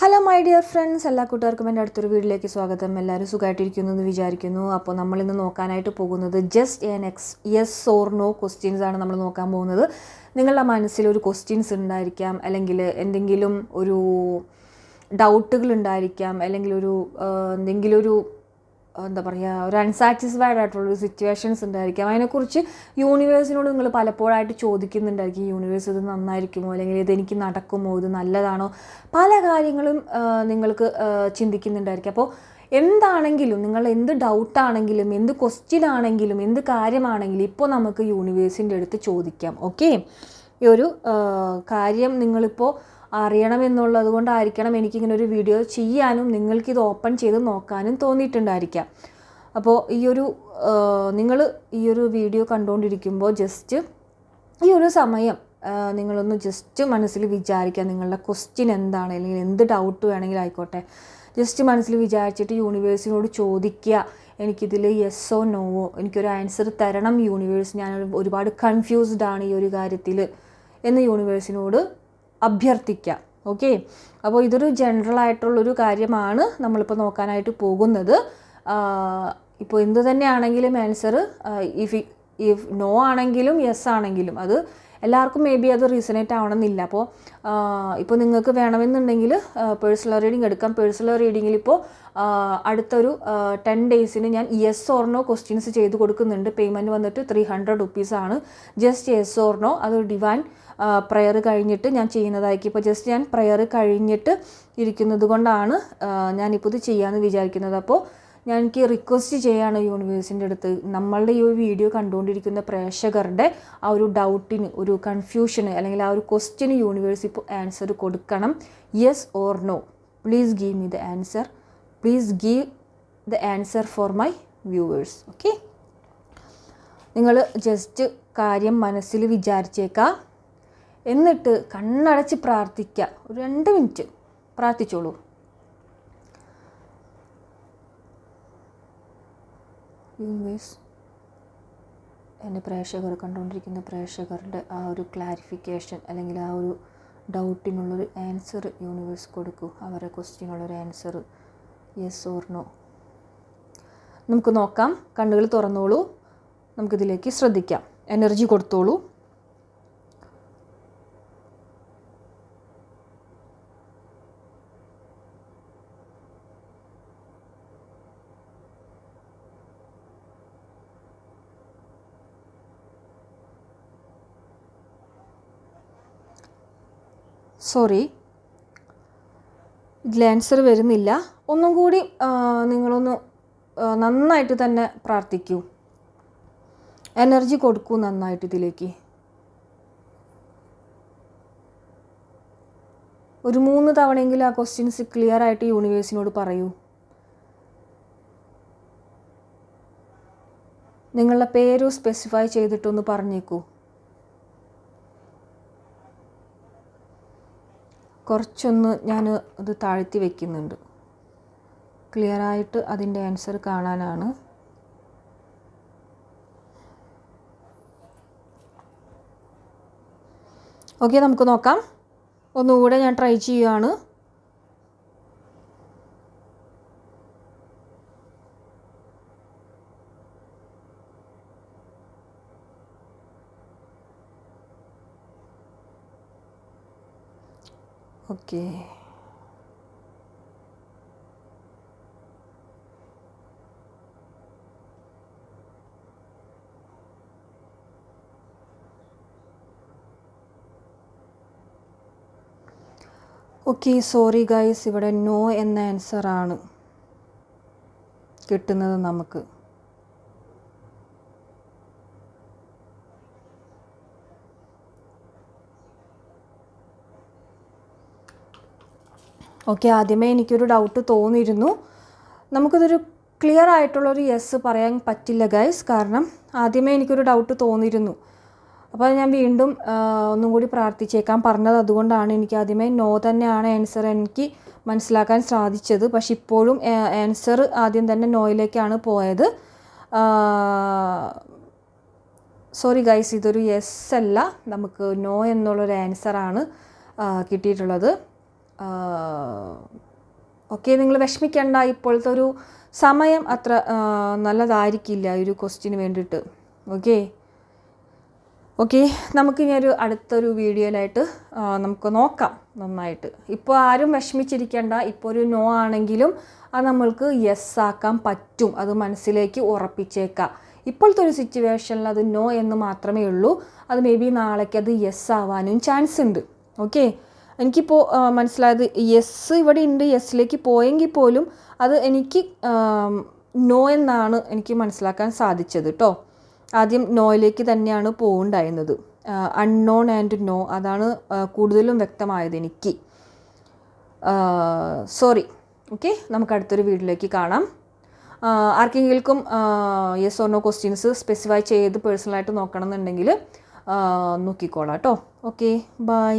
Hello my dear friends എല്ലാ കൂട്ടുകാർക്കും എന്റെ അടുത്തൊരു വീട്ടിലേക്ക് സ്വാഗതം. എല്ലാവരും സുഖമായിട്ടിരിക്കുന്നു എന്ന് വിചാരിക്കുന്നു. അപ്പോൾ നമ്മളിന്ന് നോക്കാനായിട്ട് പോകുന്നത് just N X yes or no questions ആണ് നമ്മൾ നോക്കാൻ പോകുന്നത്. നിങ്ങളുടെ മനസ്സിൽ ഒരു ക്വസ്റ്റ്യൻസ് ഉണ്ടായിരിക്കാം. അല്ലെങ്കിൽ എന്തെങ്കിലും ഒരു ഡൗട്ടുകൾ ഉണ്ടായിരിക്കാം. അല്ലെങ്കിൽ ഒരു എന്തെങ്കിലും ഒരു എന്താ പറയുക ഒരു അൺസാറ്റിസ്ഫൈഡ് ആയിട്ടുള്ളൊരു സിറ്റുവേഷൻസ് ഉണ്ടായിരിക്കാം. അതിനെക്കുറിച്ച് യൂണിവേഴ്സിനോട് നിങ്ങൾ പലപ്പോഴായിട്ട് ചോദിക്കുന്നുണ്ടായിരിക്കും യൂണിവേഴ്സ് ഇത് നന്നായിരിക്കുമോ? അല്ലെങ്കിൽ ഇത് എനിക്ക് നടക്കുമോ? ഇത് നല്ലതാണോ? പല കാര്യങ്ങളും നിങ്ങൾക്ക് ചിന്തിക്കുന്നുണ്ടായിരിക്കും. അപ്പോൾ എന്താണെങ്കിലും നിങ്ങൾ എന്ത് ഡൗട്ടാണെങ്കിലും എന്ത് ക്വസ്റ്റ്യൻ ആണെങ്കിലും എന്ത് കാര്യമാണെങ്കിലും ഇപ്പോൾ നമുക്ക് യൂണിവേഴ്സിന്റെ അടുത്ത് ചോദിക്കാം. ഓക്കെ ഈ ഒരു കാര്യം നിങ്ങളിപ്പോൾ അറിയണമെന്നുള്ളത് കൊണ്ടായിരിക്കണം എനിക്കിങ്ങനെ ഒരു വീഡിയോ ചെയ്യാനും നിങ്ങൾക്കിത് ഓപ്പൺ ചെയ്ത് നോക്കാനും തോന്നിയിട്ടുണ്ടായിരിക്കാം. അപ്പോൾ ഈ ഒരു നിങ്ങൾ ഈ ഒരു വീഡിയോ കണ്ടുകൊണ്ടിരിക്കുമ്പോൾ ജസ്റ്റ് ഈ ഒരു സമയം നിങ്ങളൊന്ന് ജസ്റ്റ് മനസ്സിൽ വിചാരിക്കുക നിങ്ങളുടെ ക്വസ്റ്റ്യൻ എന്താണ് അല്ലെങ്കിൽ എന്ത് ഡൗട്ട് വേണമെങ്കിലും ആയിക്കോട്ടെ. ജസ്റ്റ് മനസ്സിൽ വിചാരിച്ചിട്ട് യൂണിവേഴ്സിനോട് ചോദിക്കുക എനിക്കിതിൽ യെസ്സോ നോവോ എനിക്കൊരു ആൻസർ തരണം യൂണിവേഴ്സ് ഞാൻ ഒരുപാട് കൺഫ്യൂസ്ഡ് ആണ് ഈ ഒരു കാര്യത്തിൽ എന്ന് യൂണിവേഴ്സിനോട് അഭ്യർത്ഥിക്കാം. ഓക്കെ? അപ്പോൾ ഇതൊരു ജനറൽ ആയിട്ടുള്ളൊരു കാര്യമാണ് നമ്മളിപ്പോൾ നോക്കാനായിട്ട് പോകുന്നത്. ഇപ്പോൾ എന്ത് തന്നെയാണെങ്കിലും ആൻസർ ഇഫ് ഇഫ് നോ ആണെങ്കിലും യെസ് ആണെങ്കിലും അത് എല്ലാവർക്കും മേ ബി അത് റീസണേറ്റ് ആവണമെന്നില്ല. അപ്പോൾ ഇപ്പോൾ നിങ്ങൾക്ക് വേണമെന്നുണ്ടെങ്കിൽ പേഴ്സണൽ റീഡിംഗ് എടുക്കാം. പേഴ്സണൽ റീഡിങ്ങിൽ ഇപ്പോൾ അടുത്തൊരു ടെൻ ഡേയ്സിന് ഞാൻ യെസ് ഓർണോ ക്വസ്റ്റ്യൻസ് ചെയ്ത് കൊടുക്കുന്നുണ്ട്. പേയ്മെന്റ് വന്നിട്ട് ത്രീ ഹൺഡ്രഡ് റുപ്പീസാണ് ജസ്റ്റ് യെസ് ഓർണോ അത് ഡിവൈൻ പ്രയർ കഴിഞ്ഞിട്ട് ഞാൻ ചെയ്യുന്നതായിരിക്കും. ഇപ്പോൾ ജസ്റ്റ് ഞാൻ പ്രയർ കഴിഞ്ഞിട്ട് ഇരിക്കുന്നത് കൊണ്ടാണ് ഞാനിപ്പോൾ ഇത് ചെയ്യാമെന്ന് വിചാരിക്കുന്നത്. അപ്പോൾ ഞാൻ എനിക്ക് റിക്വസ്റ്റ് ചെയ്യാണ് യൂണിവേഴ്സിന്റെ അടുത്ത്. നമ്മളുടെ ഈ വീഡിയോ കണ്ടുകൊണ്ടിരിക്കുന്ന പ്രേക്ഷകരുടെ ആ ഒരു ഡൗട്ടിന് ഒരു കൺഫ്യൂഷന് അല്ലെങ്കിൽ ആ ഒരു ക്വസ്റ്റ്യന് യൂണിവേഴ്സ് ഇപ്പോൾ ആൻസർ കൊടുക്കണം. Yes or no please give me the answer please give the answer for my viewers okay നിങ്ങൾ ജസ്റ്റ് കാര്യം മനസ്സിൽ വിചാരിച്ചേക്കാം. എന്നിട്ട് കണ്ണടച്ച് പ്രാർത്ഥിക്കുക ഒരു രണ്ട് മിനിറ്റ്. പ്രാർത്ഥിച്ചോളൂ. യൂണിവേഴ്സ് എന്റെ പ്രേക്ഷകർ കണ്ടുകൊണ്ടിരിക്കുന്ന പ്രേക്ഷകരുടെ ആ ഒരു ക്ലാരിഫിക്കേഷൻ അല്ലെങ്കിൽ ആ ഒരു ഡൗട്ടിനുള്ളൊരു ആൻസർ യൂണിവേഴ്സ് കൊടുക്കൂ. അവരുടെ ക്വസ്റ്റ്യനുള്ളൊരു ആൻസർ യെസ് ഓർ നമുക്ക് നോക്കാം. കണ്ണുകൾ തുറന്നോളൂ. നമുക്കിതിലേക്ക് ശ്രദ്ധിക്കാം. എനർജി കൊടുത്തോളൂ. സോറി ഇതിൽ ആൻസർ വരുന്നില്ല. ഒന്നും കൂടി നിങ്ങളൊന്ന് നന്നായിട്ട് തന്നെ പ്രാർത്ഥിക്കൂ. എനർജി കൊടുക്കൂ നന്നായിട്ട് ഇതിലേക്ക്. ഒരു മൂന്ന് തവണയെങ്കിലും ആ ക്വസ്റ്റ്യൻസ് ക്ലിയർ ആയിട്ട് യൂണിവേഴ്സിനോട് പറയൂ. നിങ്ങളുടെ പേര് സ്പെസിഫൈ ചെയ്തിട്ടൊന്ന് പറഞ്ഞേക്കൂ. കുറച്ചൊന്ന് ഞാൻ ഇത് താഴ്ത്തി വയ്ക്കുന്നുണ്ട് ക്ലിയറായിട്ട് അതിന്റെ ആൻസർ കാണാനാണ്. ഓക്കെ നമുക്ക് നോക്കാം. ഒന്നുകൂടെ ഞാൻ ട്രൈ ചെയ്യുകയാണ് ഓക്കെ ഓക്കെ സോറി ഗൈസ് ഇവിടെ നോ എന്ന ആൻസറാണ് കിട്ടുന്നത് നമുക്ക്. ഓക്കെ ആദ്യമേ എനിക്കൊരു ഡൗട്ട് തോന്നിയിരുന്നു. നമുക്കിതൊരു ക്ലിയർ ആയിട്ടുള്ളൊരു യെസ് പറയാൻ പറ്റില്ല ഗൈസ് കാരണം ആദ്യമേ എനിക്കൊരു ഡൗട്ട് തോന്നിയിരുന്നു. അപ്പോൾ ഞാൻ വീണ്ടും ഒന്നും കൂടി പ്രാർത്ഥിച്ചേക്കാൻ പറഞ്ഞത് അതുകൊണ്ടാണ് എനിക്ക് ആദ്യമേ നോ തന്നെയാണ് ആൻസർ എനിക്ക് മനസ്സിലാക്കാൻ സാധിച്ചത്. പക്ഷെ ഇപ്പോഴും ആൻസർ ആദ്യം തന്നെ നോയിലേക്കാണ് പോയത്. സോറി ഗൈസ് ഇതൊരു യെസ് അല്ല. നമുക്ക് നോ എന്നുള്ളൊരു ആൻസറാണ് കിട്ടിയിട്ടുള്ളത്. ഓക്കെ നിങ്ങൾ വിഷമിക്കേണ്ട. ഇപ്പോഴത്തെ ഒരു സമയം അത്ര നല്ലതായിരിക്കില്ല ഒരു ക്വസ്റ്റിന് വേണ്ടിയിട്ട്. ഓക്കെ? ഓക്കെ നമുക്ക് ഇനി ഒരു അടുത്തൊരു വീഡിയോയിലായിട്ട് നമുക്ക് നോക്കാം നന്നായിട്ട്. ഇപ്പോൾ ആരും വിഷമിച്ചിരിക്കേണ്ട. ഇപ്പോൾ ഒരു നോ ആണെങ്കിലും അത് നമ്മൾക്ക് യെസ് ആക്കാൻ പറ്റും. അത് മനസ്സിലേക്ക് ഉറപ്പിച്ചേക്കാം. ഇപ്പോഴത്തെ ഒരു സിറ്റുവേഷനിൽ അത് നോ എന്ന് മാത്രമേ ഉള്ളൂ. അത് മേ ബി നാളേക്ക് അത് യെസ് ആവാനും ചാൻസ് ഉണ്ട്. ഓക്കെ? എനിക്കിപ്പോൾ മനസ്സിലായത് യെസ് ഇവിടെ ഉണ്ട് യെസ്സിലേക്ക് പോയെങ്കിൽ പോലും അത് എനിക്ക് നോ എന്നാണ് എനിക്ക് മനസ്സിലാക്കാൻ സാധിച്ചത് കേട്ടോ ആദ്യം നോയിലേക്ക് തന്നെയാണ് പോവുണ്ടായിരുന്നത്. അൺനോൺ ആൻഡ് നോ അതാണ് കൂടുതലും വ്യക്തമായത് എനിക്ക്. സോറി ഓക്കെ നമുക്ക് അടുത്തൊരു വീഡിയോയിലേക്ക് കാണാം. ആർക്കെങ്കിലും yes or no questions specify ചെയ്ത് പേഴ്സണലായിട്ട് നോക്കണം എന്നുണ്ടെങ്കിൽ നോക്കിക്കോളാം കേട്ടോ ഓക്കെ ബൈ